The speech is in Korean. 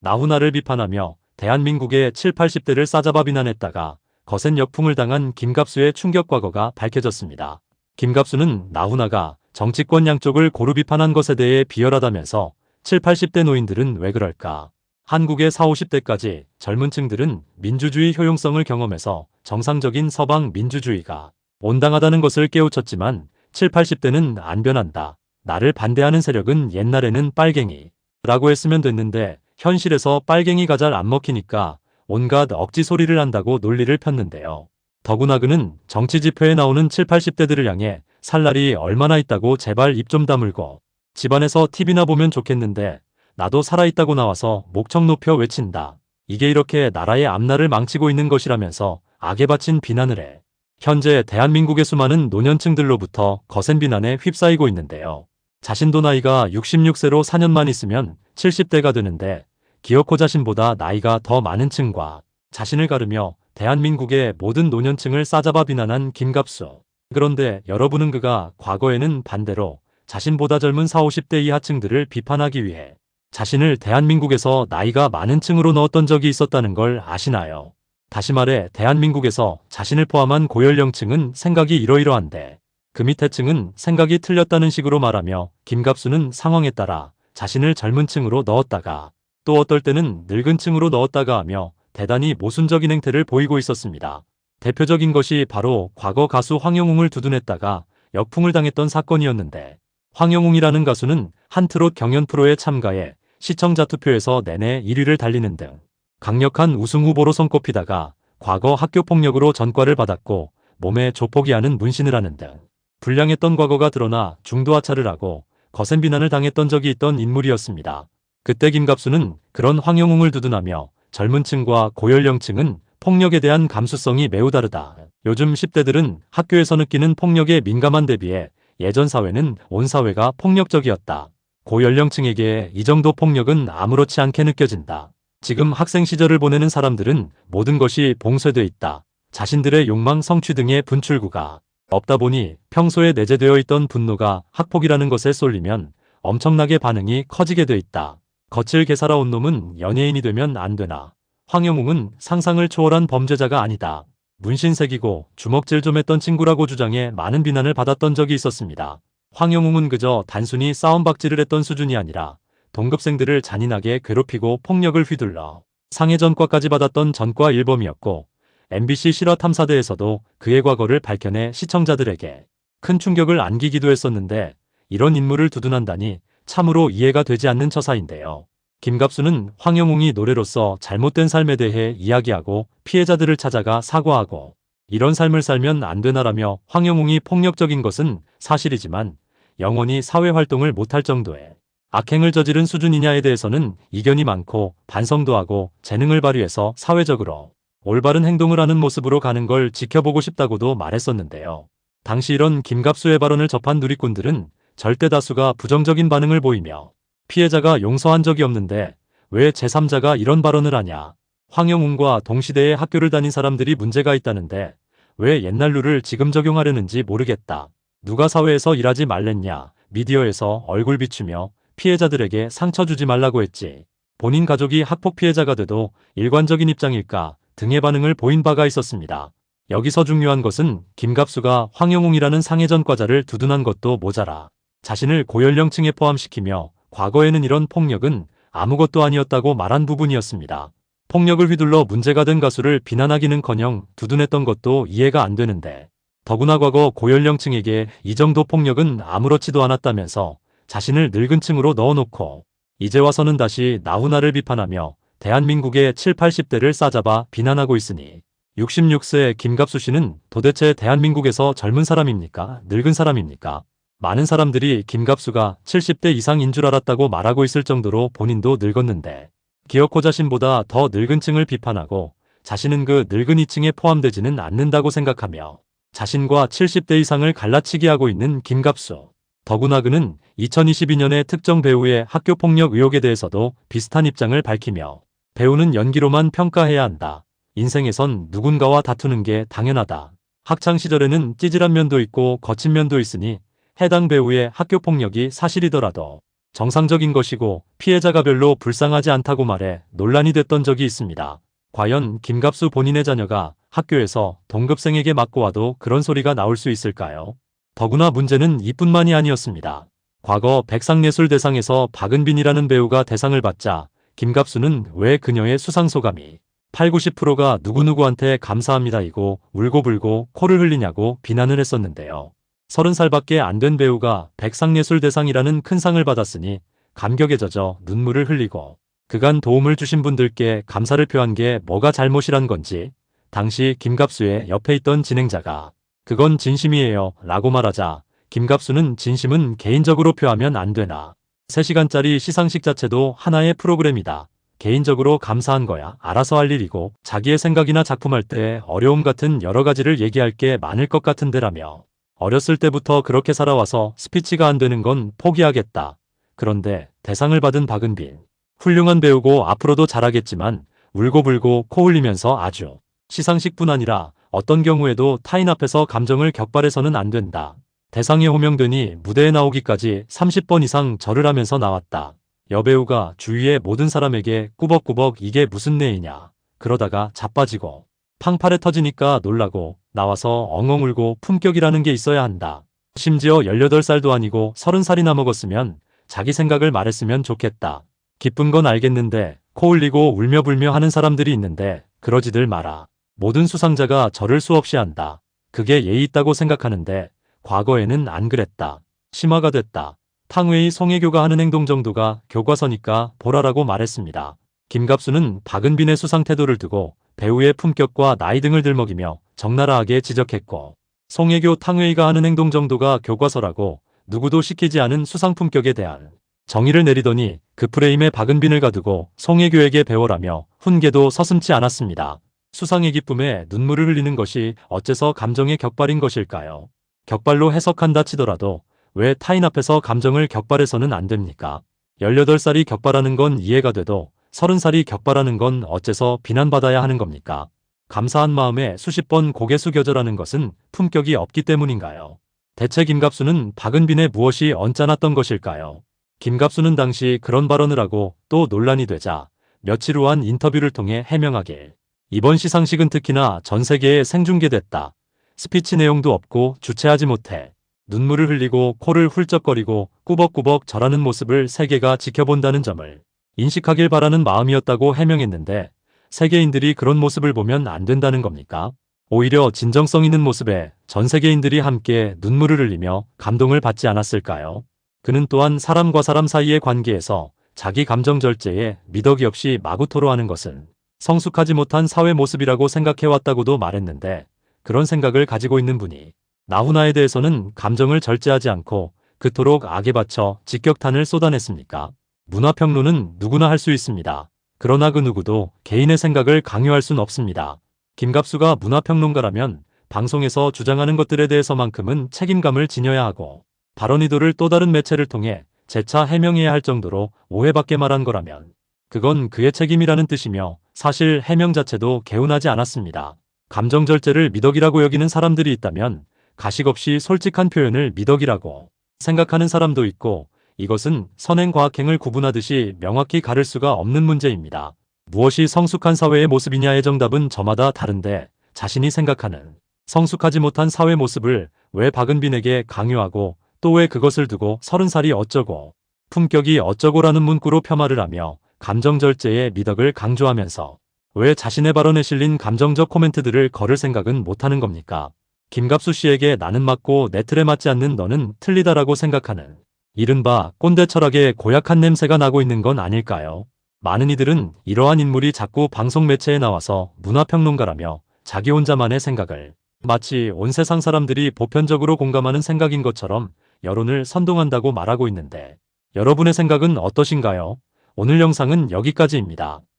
나훈아를 비판하며 대한민국의 7, 80대를 싸잡아 비난했다가 거센 역풍을 당한 김갑수의 충격 과거가 밝혀졌습니다. 김갑수는 나훈아가 정치권 양쪽을 고루 비판한 것에 대해 비열하다면서 7, 80대 노인들은 왜 그럴까? 한국의 4, 50대까지 젊은 층들은 민주주의 효용성을 경험해서 정상적인 서방 민주주의가 온당하다는 것을 깨우쳤지만 7, 80대는 안 변한다. 나를 반대하는 세력은 옛날에는 빨갱이 라고 했으면 됐는데 현실에서 빨갱이가 잘 안 먹히니까 온갖 억지 소리를 한다고 논리를 폈는데요. 더구나 그는 정치 지표에 나오는 7, 80대들을 향해 살 날이 얼마나 있다고 제발 입 좀 다물고 집안에서 TV나 보면 좋겠는데 나도 살아있다고 나와서 목청 높여 외친다. 이게 이렇게 나라의 앞날을 망치고 있는 것이라면서 악에 바친 비난을 해. 현재 대한민국의 수많은 노년층들로부터 거센 비난에 휩싸이고 있는데요. 자신도 나이가 66세로 4년만 있으면 70대가 되는데 기어코 자신보다 나이가 더 많은 층과 자신을 가르며 대한민국의 모든 노년층을 싸잡아 비난한 김갑수. 그런데 여러분은 그가 과거에는 반대로 자신보다 젊은 40, 50대 이하층들을 비판하기 위해 자신을 대한민국에서 나이가 많은 층으로 넣었던 적이 있었다는 걸 아시나요? 다시 말해 대한민국에서 자신을 포함한 고연령층은 생각이 이러이러한데 그 밑에 층은 생각이 틀렸다는 식으로 말하며 김갑수는 상황에 따라 자신을 젊은 층으로 넣었다가 또 어떨 때는 늙은 층으로 넣었다가 하며 대단히 모순적인 행태를 보이고 있었습니다. 대표적인 것이 바로 과거 가수 황영웅을 두둔했다가 역풍을 당했던 사건이었는데 황영웅이라는 가수는 한 트롯 경연 프로에 참가해 시청자 투표에서 내내 1위를 달리는 등 강력한 우승 후보로 손꼽히다가 과거 학교 폭력으로 전과를 받았고 몸에 조폭이 하는 문신을 하는 등 불량했던 과거가 드러나 중도 하차를 하고 거센 비난을 당했던 적이 있던 인물이었습니다. 그때 김갑수는 그런 황영웅을 두둔하며 젊은 층과 고연령층은 폭력에 대한 감수성이 매우 다르다. 요즘 10대들은 학교에서 느끼는 폭력에 민감한 대비해 예전 사회는 온 사회가 폭력적이었다. 고연령층에게 이 정도 폭력은 아무렇지 않게 느껴진다. 지금 학생 시절을 보내는 사람들은 모든 것이 봉쇄돼 있다. 자신들의 욕망 성취 등의 분출구가 없다 보니 평소에 내재되어 있던 분노가 학폭이라는 것에 쏠리면 엄청나게 반응이 커지게 돼 있다. 거칠 개살아온 놈은 연예인이 되면 안 되나. 황영웅은 상상을 초월한 범죄자가 아니다. 문신색이고 주먹질 좀 했던 친구라고 주장해 많은 비난을 받았던 적이 있었습니다. 황영웅은 그저 단순히 싸움박질을 했던 수준이 아니라 동급생들을 잔인하게 괴롭히고 폭력을 휘둘러 상해 전과까지 받았던 전과 일범이었고 MBC 실화 탐사대에서도 그의 과거를 밝혀내 시청자들에게 큰 충격을 안기기도 했었는데 이런 인물을 두둔한다니 참으로 이해가 되지 않는 처사인데요. 김갑수는 황영웅이 노래로서 잘못된 삶에 대해 이야기하고 피해자들을 찾아가 사과하고 이런 삶을 살면 안 되나라며 황영웅이 폭력적인 것은 사실이지만 영원히 사회활동을 못할 정도의 악행을 저지른 수준이냐에 대해서는 이견이 많고 반성도 하고 재능을 발휘해서 사회적으로 올바른 행동을 하는 모습으로 가는 걸 지켜보고 싶다고도 말했었는데요. 당시 이런 김갑수의 발언을 접한 누리꾼들은 절대 다수가 부정적인 반응을 보이며 피해자가 용서한 적이 없는데 왜 제3자가 이런 발언을 하냐. 황영웅과 동시대에 학교를 다닌 사람들이 문제가 있다는데 왜 옛날 룰을 지금 적용하려는지 모르겠다. 누가 사회에서 일하지 말랬냐. 미디어에서 얼굴 비추며 피해자들에게 상처 주지 말라고 했지. 본인 가족이 학폭 피해자가 돼도 일관적인 입장일까 등의 반응을 보인 바가 있었습니다. 여기서 중요한 것은 김갑수가 황영웅이라는 상해전과자를 두둔한 것도 모자라 자신을 고연령층에 포함시키며 과거에는 이런 폭력은 아무것도 아니었다고 말한 부분이었습니다. 폭력을 휘둘러 문제가 된 가수를 비난하기는커녕 두둔했던 것도 이해가 안 되는데 더구나 과거 고연령층에게 이 정도 폭력은 아무렇지도 않았다면서 자신을 늙은 층으로 넣어놓고 이제 와서는 다시 나훈아를 비판하며 대한민국의 7, 80대를 싸잡아 비난하고 있으니 66세 김갑수 씨는 도대체 대한민국에서 젊은 사람입니까? 늙은 사람입니까? 많은 사람들이 김갑수가 70대 이상인 줄 알았다고 말하고 있을 정도로 본인도 늙었는데 기어코 자신보다 더 늙은 층을 비판하고 자신은 그 늙은 이층에 포함되지는 않는다고 생각하며 자신과 70대 이상을 갈라치기 하고 있는 김갑수. 더구나 그는 2022년에 특정 배우의 학교폭력 의혹에 대해서도 비슷한 입장을 밝히며 배우는 연기로만 평가해야 한다. 인생에선 누군가와 다투는 게 당연하다. 학창 시절에는 찌질한 면도 있고 거친 면도 있으니 해당 배우의 학교 폭력이 사실이더라도 정상적인 것이고 피해자가 별로 불쌍하지 않다고 말해 논란이 됐던 적이 있습니다. 과연 김갑수 본인의 자녀가 학교에서 동급생에게 맞고 와도 그런 소리가 나올 수 있을까요? 더구나 문제는 이뿐만이 아니었습니다. 과거 백상예술대상에서 박은빈이라는 배우가 대상을 받자 김갑수는 왜 그녀의 수상소감이 8, 90%가 누구누구한테 감사합니다이고 울고불고 코를 흘리냐고 비난을 했었는데요. 30살밖에 안 된 배우가 백상예술대상이라는 큰 상을 받았으니 감격에 젖어 눈물을 흘리고 그간 도움을 주신 분들께 감사를 표한 게 뭐가 잘못이란 건지 당시 김갑수의 옆에 있던 진행자가 그건 진심이에요 라고 말하자 김갑수는 진심은 개인적으로 표하면 안 되나 3시간짜리 시상식 자체도 하나의 프로그램이다. 개인적으로 감사한 거야. 알아서 할 일이고 자기의 생각이나 작품할 때 어려움 같은 여러 가지를 얘기할 게 많을 것 같은데라며 어렸을 때부터 그렇게 살아와서 스피치가 안 되는 건 포기하겠다. 그런데 대상을 받은 박은빈 훌륭한 배우고 앞으로도 잘하겠지만 울고불고 코 흘리면서 아주 시상식뿐 아니라 어떤 경우에도 타인 앞에서 감정을 격발해서는 안 된다. 대상에 호명되니 무대에 나오기까지 30번 이상 절을 하면서 나왔다. 여배우가 주위의 모든 사람에게 꾸벅꾸벅 이게 무슨 내이냐. 그러다가 자빠지고 팡파레 터지니까 놀라고 나와서 엉엉 울고 품격이라는 게 있어야 한다. 심지어 18살도 아니고 30살이나 먹었으면 자기 생각을 말했으면 좋겠다. 기쁜 건 알겠는데 코 흘리고 울며 불며 하는 사람들이 있는데 그러지들 마라. 모든 수상자가 절을 수없이 한다. 그게 예의 있다고 생각하는데 과거에는 안 그랬다. 심화가 됐다. 탕웨이 송혜교가 하는 행동 정도가 교과서니까 보라라고 말했습니다. 김갑수는 박은빈의 수상 태도를 두고 배우의 품격과 나이 등을 들먹이며 적나라하게 지적했고 송혜교 탕웨이가 하는 행동 정도가 교과서라고 누구도 시키지 않은 수상 품격에 대한 정의를 내리더니 그 프레임에 박은빈을 가두고 송혜교에게 배워라며 훈계도 서슴지 않았습니다. 수상의 기쁨에 눈물을 흘리는 것이 어째서 감정의 격발인 것일까요? 격발로 해석한다 치더라도 왜 타인 앞에서 감정을 격발해서는 안 됩니까? 18살이 격발하는 건 이해가 돼도 30살이 격발하는 건 어째서 비난받아야 하는 겁니까? 감사한 마음에 수십 번 고개 숙여져라는 것은 품격이 없기 때문인가요? 대체 김갑수는 박은빈의 무엇이 언짢았던 것일까요? 김갑수는 당시 그런 발언을 하고 또 논란이 되자 며칠 후 한 인터뷰를 통해 해명하길 이번 시상식은 특히나 전 세계에 생중계됐다. 스피치 내용도 없고 주체하지 못해 눈물을 흘리고 코를 훌쩍거리고 꾸벅꾸벅 절하는 모습을 세계가 지켜본다는 점을 인식하길 바라는 마음이었다고 해명했는데 세계인들이 그런 모습을 보면 안 된다는 겁니까? 오히려 진정성 있는 모습에 전 세계인들이 함께 눈물을 흘리며 감동을 받지 않았을까요? 그는 또한 사람과 사람 사이의 관계에서 자기 감정 절제에 미덕이 없이 마구 토로하는 것은 성숙하지 못한 사회 모습이라고 생각해왔다고도 말했는데 그런 생각을 가지고 있는 분이 나훈아에 대해서는 감정을 절제하지 않고 그토록 악에 바쳐 직격탄을 쏟아냈습니까? 문화평론은 누구나 할 수 있습니다. 그러나 그 누구도 개인의 생각을 강요할 순 없습니다. 김갑수가 문화평론가라면 방송에서 주장하는 것들에 대해서만큼은 책임감을 지녀야 하고 발언 의도를 또 다른 매체를 통해 재차 해명해야 할 정도로 오해받게 말한 거라면 그건 그의 책임이라는 뜻이며 사실 해명 자체도 개운하지 않았습니다. 감정 절제를 미덕이라고 여기는 사람들이 있다면 가식 없이 솔직한 표현을 미덕이라고 생각하는 사람도 있고 이것은 선행과 악행을 구분하듯이 명확히 가를 수가 없는 문제입니다. 무엇이 성숙한 사회의 모습이냐의 정답은 저마다 다른데 자신이 생각하는 성숙하지 못한 사회 모습을 왜 박은빈에게 강요하고 또 왜 그것을 두고 서른 살이 어쩌고 품격이 어쩌고라는 문구로 폄하를 하며 감정 절제의 미덕을 강조하면서 왜 자신의 발언에 실린 감정적 코멘트들을 걸을 생각은 못하는 겁니까? 김갑수 씨에게 나는 맞고 내 틀에 맞지 않는 너는 틀리다라고 생각하는 이른바 꼰대 철학의 고약한 냄새가 나고 있는 건 아닐까요? 많은 이들은 이러한 인물이 자꾸 방송 매체에 나와서 문화평론가라며 자기 혼자만의 생각을 마치 온 세상 사람들이 보편적으로 공감하는 생각인 것처럼 여론을 선동한다고 말하고 있는데 여러분의 생각은 어떠신가요? 오늘 영상은 여기까지입니다.